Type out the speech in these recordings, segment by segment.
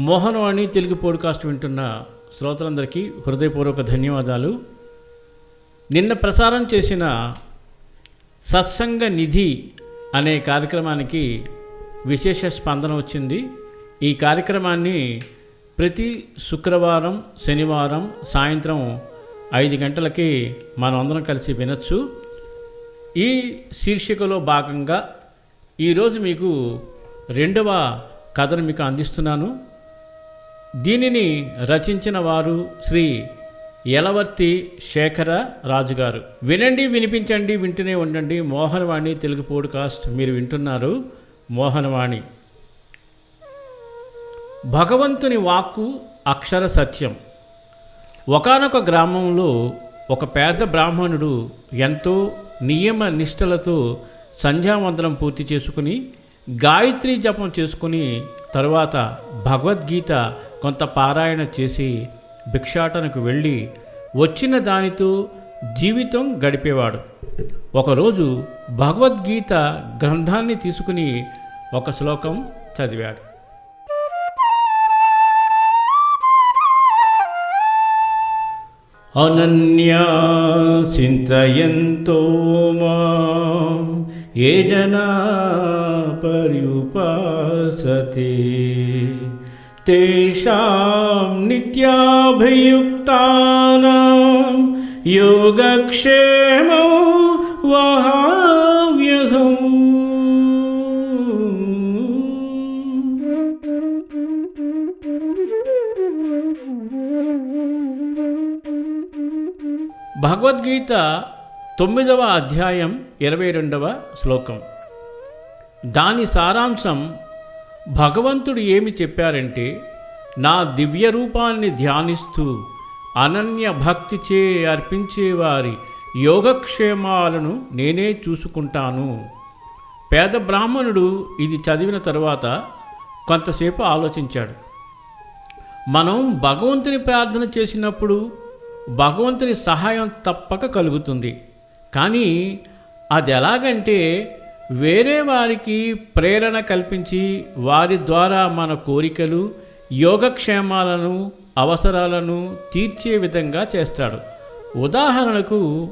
Mohanavani Telugu podcast వింటున్న శ్రోతలందరికీ హృదయపూర్వక ధన్యవాదాలు. నిన్న ప్రసారం చేసిన సత్సంగ నిధి అనే కార్యక్రమానికి విశేష స్పందన వచ్చింది. ఈ కార్యక్రమాన్ని ప్రతి శుక్రవారం శనివారం సాయంత్రం ఐదు గంటలకి మనం అందరం కలిసి వినొచ్చు. ఈ శీర్షికలో భాగంగా ఈరోజు మీకు రెండవ కథను మీకు అందిస్తున్నాను. దీనిని రచించిన వారు శ్రీ యలవర్తి శేఖర రాజు గారు వినండి వినిపించండి వింటూనే ఉండండి. మోహనవాణి తెలుగు పోడ్కాస్ట్. మీరు వింటున్నారు మోహనవాణి. భగవంతుని వాక్కు అక్షర సత్యం. ఒకానొక గ్రామంలో ఒక పేద బ్రాహ్మణుడు ఎంతో నియమ నిష్టలతో సంధ్యావందనం పూర్తి చేసుకుని గాయత్రి జపం చేసుకుని తరువాత భగవద్గీత కొంత పారాయణ చేసి భిక్షాటనకు వెళ్ళి వచ్చిన దానితో జీవితం గడిపేవాడు. ఒకరోజు భగవద్గీత గ్రంథాన్ని తీసుకుని ఒక శ్లోకం చదివాడు. అనన్యా చింతయంతో మా ఏ జనా పర్యుపాసతే తేషాం నిత్యాభియుక్తానాం యోగక్షేమో వహావ్యహం భగవద్గీత తొమ్మిదవ అధ్యాయం ఇరవై రెండవ శ్లోకం. దాని సారాంశం భగవంతుడు ఏమి చెప్పారంటే నా దివ్య రూపాన్ని ధ్యానిస్తూ అనన్య భక్తిచే అర్పించేవారి యోగక్షేమాలను నేనే చూసుకుంటాను. పేద బ్రాహ్మణుడు ఇది చదివిన తరువాత కొంతసేపు ఆలోచించాడు. మనం భగవంతుని ప్రార్థన చేసినప్పుడు భగవంతుని సహాయం తప్పక కలుగుతుంది. కానీ అది ఎలాగంటే వేరే వారికి ప్రేరణ కల్పించి వారి ద్వారా మన కోరికలు యోగక్షేమాలను అవసరాలను తీర్చే విధంగా చేస్తాడు. ఉదాహరణకు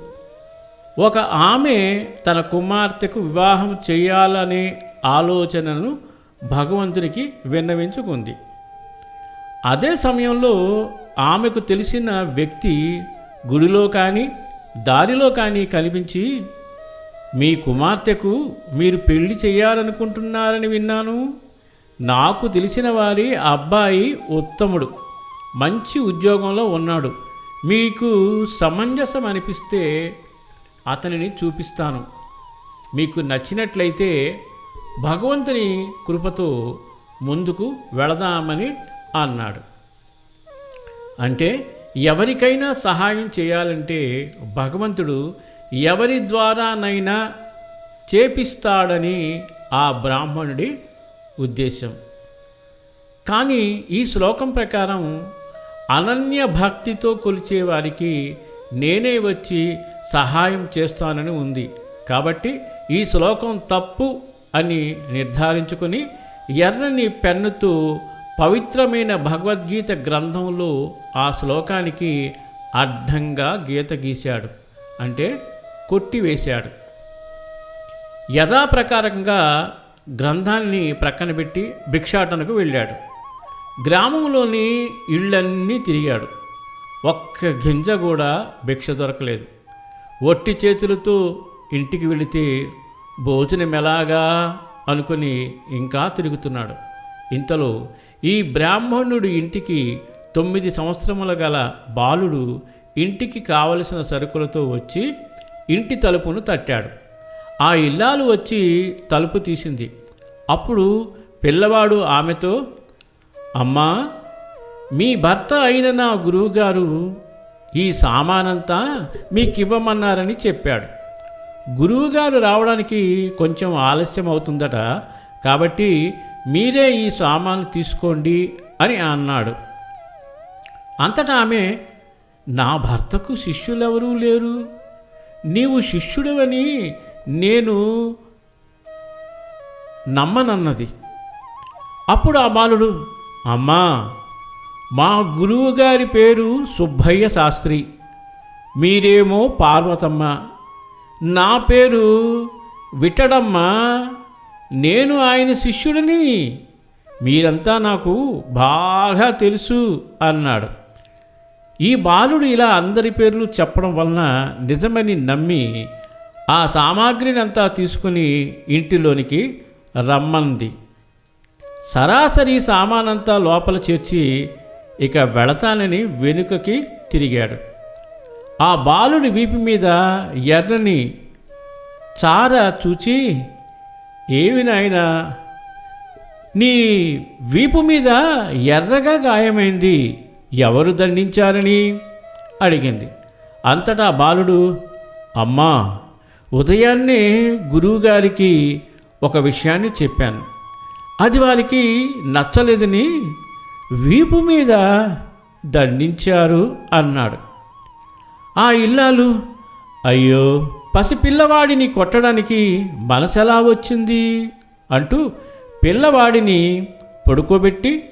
ఒక ఆమె తన కుమార్తెకు వివాహం చేయాలనే ఆలోచనను భగవంతునికి విన్నవించుకుంది. అదే సమయంలో ఆమెకు తెలిసిన వ్యక్తి గుడిలో కానీ దారిలో కానీ కనిపించి మీ కుమార్తెకు మీరు పెళ్ళి చేయాలనుకుంటున్నారని విన్నాను. నాకు తెలిసిన వారి అబ్బాయి ఉత్తముడు మంచి ఉద్యోగంలో ఉన్నాడు. మీకు సమంజసం అనిపిస్తే అతనిని చూపిస్తాను. మీకు నచ్చినట్లయితే భగవంతుని కృపతో ముందుకు వెళదామని అన్నాడు. అంటే ఎవరికైనా సహాయం చేయాలంటే భగవంతుడు ఎవరి ద్వారానైనా చేపిస్తాడని ఆ బ్రాహ్మణుడి ఉద్దేశం. కానీ ఈ శ్లోకం ప్రకారం అనన్య భక్తితో కొలిచే వారికి నేనే వచ్చి సహాయం చేస్తానని ఉంది. కాబట్టి ఈ శ్లోకం తప్పు అని నిర్ధారించుకుని ఎర్రని పెన్నుతో పవిత్రమైన భగవద్గీత గ్రంథంలో ఆ శ్లోకానికి అడ్డంగా గీత గీశాడు. అంటే కొట్టివేశాడు. యథాప్రకారంగా గ్రంథాన్ని ప్రక్కన పెట్టి భిక్షాటనకు వెళ్ళాడు. గ్రామంలోని ఇళ్ళన్నీ తిరిగాడు. ఒక్క గింజ కూడా భిక్ష దొరకలేదు. ఒట్టి చేతులతో ఇంటికి వెళితే భోజనం ఎలాగా అనుకుని ఇంకా తిరుగుతున్నాడు. ఇంతలో ఈ బ్రాహ్మణుడు ఇంటికి తొమ్మిది సంవత్సరముల గల బాలుడు ఇంటికి కావలసిన సరుకులతో వచ్చి ఇంటి తలుపును తట్టాడు. ఆ ఇల్లాలు వచ్చి తలుపు తీసింది. అప్పుడు పిల్లవాడు ఆమెతో అమ్మా మీ భర్త అయిన నా గురువుగారు ఈ సామానంతా మీకు ఇవ్వమన్నారని చెప్పాడు. గురువుగారు రావడానికి కొంచెం ఆలస్యం అవుతుందట కాబట్టి మీరే ఈ సామాను తీసుకోండి అని అన్నాడు. అంతటా ఆమె నా భర్తకు శిష్యులెవరూ లేరు? నీవు శిష్యుడివని నేను నమ్మనన్నది. అప్పుడు ఆ బాలుడు అమ్మా మా గురువు గారి పేరు సుబ్బయ్య శాస్త్రి. మీరేమో పార్వతమ్మ. నా పేరు విటడమ్మ నేను ఆయన శిష్యుడిని. మీరంతా నాకు బాగా తెలుసు అన్నాడు. ఈ బాలుడు ఇలా అందరి పేర్లు చెప్పడం వలన నిజమని నమ్మి ఆ సామాగ్రిని అంతా తీసుకుని ఇంటిలోనికి రమ్మంది. సరాసరి సామానంతా లోపల చేర్చి ఇక వెళతానని వెనుకకి తిరిగాడు. ఆ బాలుడి వీపు మీద ఎర్రని చార చూచి ఏమి నాయనా నీ వీపు మీద ఎర్రగా గాయమైంది. ఎవరు దండించారని? అడిగింది. అంతటా బాలుడు అమ్మా ఉదయాన్నే గురువుగారికి ఒక విషయాన్ని చెప్పాను. అది వారికి నచ్చలేదని వీపు మీద దండించారు అన్నాడు. ఆ ఇల్లాలు? అయ్యో పసిపిల్లవాడిని కొట్టడానికి మనసెలా వచ్చింది? అంటూ పిల్లవాడిని పడుకోబెట్టి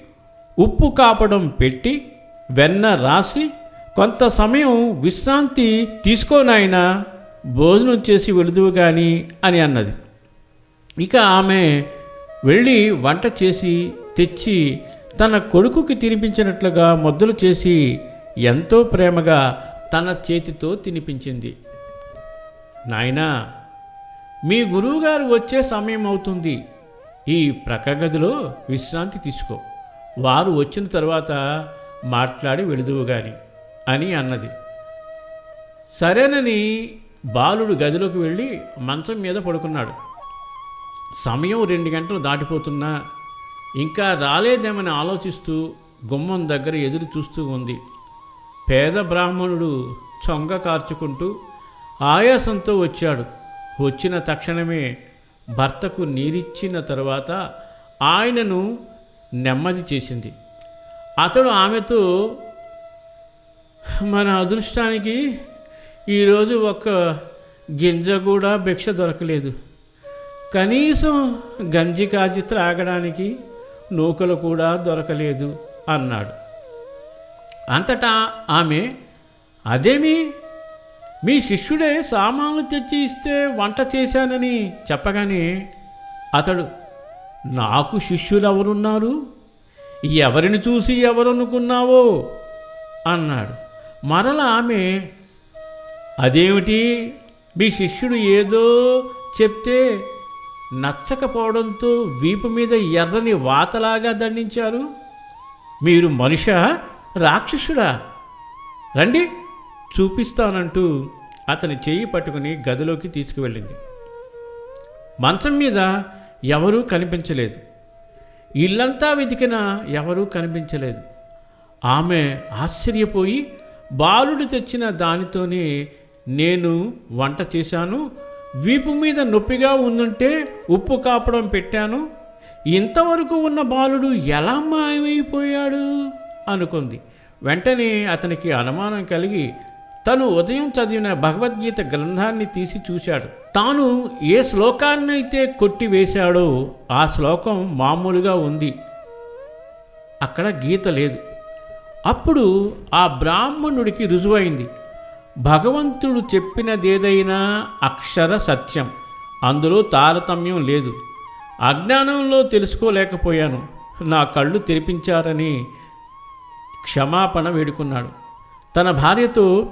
ఉప్పు కాపడం పెట్టి వెన్న రాసి కొంత సమయం విశ్రాంతి తీసుకోనాయనా భోజనం చేసి వెళుదువు కానీ అని అన్నది. ఇక ఆమె వెళ్ళి వంట చేసి తెచ్చి తన కొడుకుకి తినిపించినట్లుగా మొద్దులు చేసి ఎంతో ప్రేమగా తన చేతితో తినిపించింది. నాయనా మీ గురువుగారు వచ్చే సమయం అవుతుంది. ఈ ప్రక్క గదిలో విశ్రాంతి తీసుకో. వారు వచ్చిన తర్వాత మాట్లాడి వెళుదువుగాని అని అన్నది. సరేనని బాలుడు గదిలోకి వెళ్ళి మంచం మీద పడుకున్నాడు. సమయం రెండు గంటలు దాటిపోతున్నా ఇంకా రాలేదేమని ఆలోచిస్తూ గుమ్మం దగ్గర ఎదురు చూస్తూ ఉంది. పేద బ్రాహ్మణుడు చొంగ కార్చుకుంటూ ఆయాసంతో వచ్చాడు. వచ్చిన తక్షణమే భర్తకు నీరిచ్చిన తరువాత ఆయనను నెమ్మది చేసింది. అతడు ఆమెతో మన అదృష్టానికి ఈరోజు ఒక్క గింజ కూడా భిక్ష దొరకలేదు. కనీసం గంజి కాచి త్రాగడానికి నూకలు కూడా దొరకలేదు అన్నాడు. అంతటా ఆమె అదేమి? మీ శిష్యుడే సామాన్లు తెచ్చి ఇస్తే వంట చేశానని చెప్పగానే అతడు నాకు శిష్యులు ఎవరున్నారు ఎవరిని చూసి ఎవరనుకున్నావో? అన్నాడు. మరల ఆమె అదేమిటి? మీ శిష్యుడు ఏదో చెప్తే నచ్చకపోవడంతో వీపు మీద ఎర్రని వాతలాగా దండించారు? మీరు మనుష రాక్షసుడా? రండి చూపిస్తానంటూ అతని చెయ్యి పట్టుకుని గదిలోకి తీసుకువెళ్ళింది. మంచం మీద ఎవరూ కనిపించలేదు. ఇల్లంతా వెతికినా ఎవరూ కనిపించలేదు. ఆమె ఆశ్చర్యపోయి బాలుడు తెచ్చిన దానితోనే నేను వంట చేశాను వీపు మీద నొప్పిగా ఉందంటే ఉప్పు కాపడం పెట్టాను ఇంతవరకు ఉన్న బాలుడు ఎలా మాయమైపోయాడు? అనుకుంది. వెంటనే అతనికి అనుమానం కలిగి తను ఉదయం చదివిన భగవద్గీత గ్రంథాన్ని తీసి చూశాడు. తాను ఏ శ్లోకాన్నైతే కొట్టివేశాడో ఆ శ్లోకం మామూలుగా ఉంది. అక్కడ గీత లేదు. అప్పుడు ఆ బ్రాహ్మణుడికి రుజువైంది. భగవంతుడు చెప్పినదేదైనా అక్షర సత్యం. అందులో తారతమ్యం లేదు. అజ్ఞానంలో తెలుసుకోలేకపోయాను. నా కళ్ళు తెరిపించారని క్షమాపణ వేడుకున్నాడు. తన భార్యతో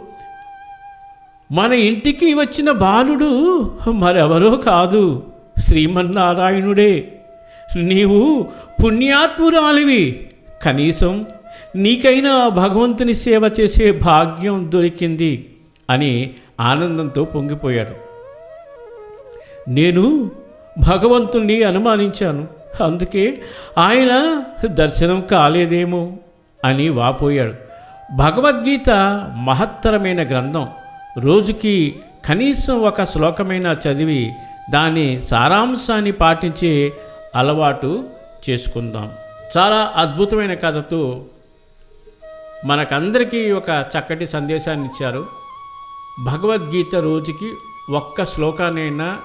మన ఇంటికి వచ్చిన బాలుడు మరెవరో కాదు. శ్రీమన్నారాయణుడే. నీవు పుణ్యాత్మురాలివి. కనీసం నీకైనా భగవంతుని సేవ చేసే భాగ్యం దొరికింది అని ఆనందంతో పొంగిపోయాడు. నేను భగవంతుణ్ణి అనుమానించాను. అందుకే ఆయన దర్శనం కాలేదేమో అని వాపోయాడు. భగవద్గీత మహత్తరమైన గ్రంథం. రోజుకి కనీసం ఒక శ్లోకమైన చదివి దాని సారాంశాన్ని పాటించి అలవాటు చేసుకుందాం. చాలా అద్భుతమైన కథతో మనకందరికీ ఒక చక్కటి సందేశాన్ని ఇచ్చారు. భగవద్గీత రోజుకి ఒక్క శ్లోకానైనా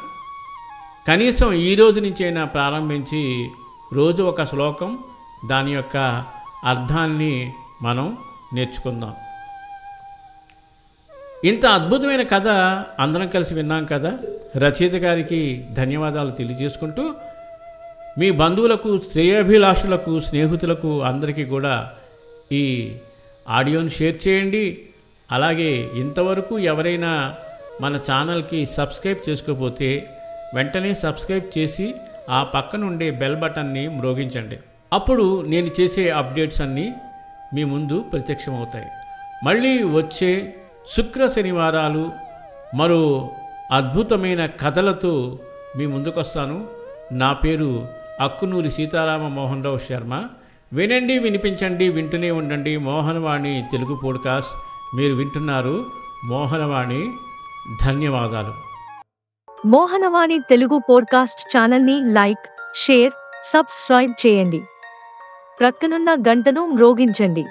కనీసం ఈ రోజు నుంచైనా ప్రారంభించి రోజు ఒక శ్లోకం దాని యొక్క అర్థాన్ని మనం నేర్చుకుందాం. ఇంత అద్భుతమైన కథ అందరం కలిసి విన్నాం కదా. రచయిత గారికి ధన్యవాదాలు తెలియజేసుకుంటూ మీ బంధువులకు శ్రేయాభిలాషులకు స్నేహితులకు అందరికీ కూడా ఈ ఆడియోని షేర్ చేయండి. అలాగే ఇంతవరకు ఎవరైనా మన ఛానల్కి సబ్స్క్రైబ్ చేసుకోకపోతే వెంటనే సబ్స్క్రైబ్ చేసి ఆ పక్కన ఉండే బెల్ బటన్ని మ్రోగించండి. అప్పుడు నేను చేసే అప్డేట్స్ అన్నీ మీ ముందు ప్రత్యక్షమవుతాయి. మళ్ళీ వచ్చే శుక్ర శనివారాలు మరో అద్భుతమైన కథలతో మీ ముందుకొస్తాను. నా పేరు అక్కునూరి సీతారామ మోహన్ రావు శర్మ. వినండి వినిపించండి వింటూనే ఉండండి. మోహనవాణి తెలుగు పోడ్కాస్ట్. మీరు వింటున్నారు మోహనవాణి. ధన్యవాదాలు. మోహనవాణి తెలుగు పోడ్కాస్ట్ ఛానల్ని లైక్ షేర్ సబ్స్క్రైబ్ చేయండి. ప్రక్కనున్న గంటను మ్రోగించండి.